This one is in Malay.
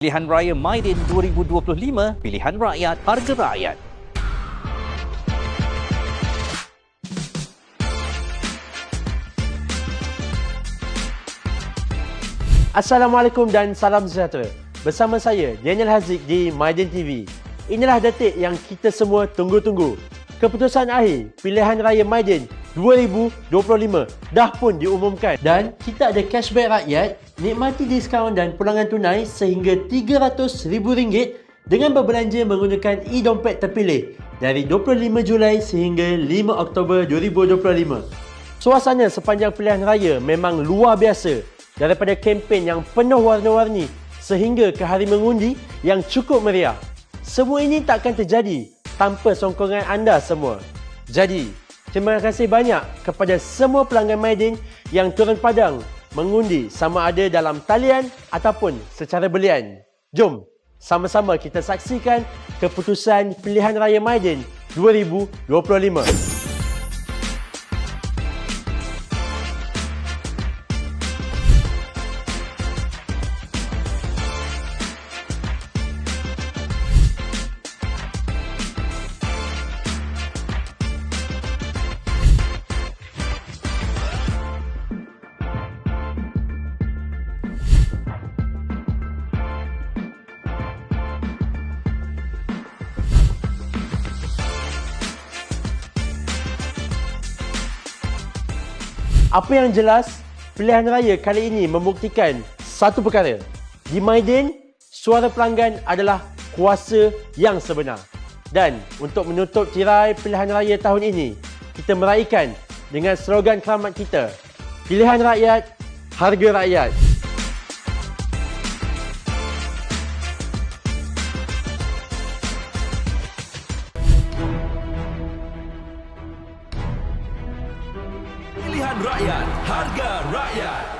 Pilihan Raya Maidin 2025, pilihan rakyat, harga rakyat. Assalamualaikum dan salam sejahtera. Bersama saya Daniel Haziq di Maiden TV. Inilah detik yang kita semua tunggu-tunggu. Keputusan akhir pilihan raya Maiden 2025 dah pun diumumkan dan kita ada cashback rakyat, nikmati diskaun dan pulangan tunai sehingga RM300,000 dengan berbelanja menggunakan e-dompet terpilih dari 25 Julai sehingga 5 Oktober 2025. Suasana sepanjang pilihan raya memang luar biasa daripada kempen yang penuh warna-warni sehingga ke hari mengundi yang cukup meriah. Semua ini takkan terjadi tanpa sokongan anda semua. Jadi, terima kasih banyak kepada semua pelanggan Maidin yang turun padang mengundi sama ada dalam talian ataupun secara belian. Jom, sama-sama kita saksikan keputusan pilihan raya Maidin 2025. Apa yang jelas, pilihan raya kali ini membuktikan satu perkara. Di Maidin, suara pelanggan adalah kuasa yang sebenar. Dan untuk menutup tirai pilihan raya tahun ini, kita meraihkan dengan slogan keramat kita. Pilihan rakyat, harga rakyat. Pilihan rakyat, harga rakyat.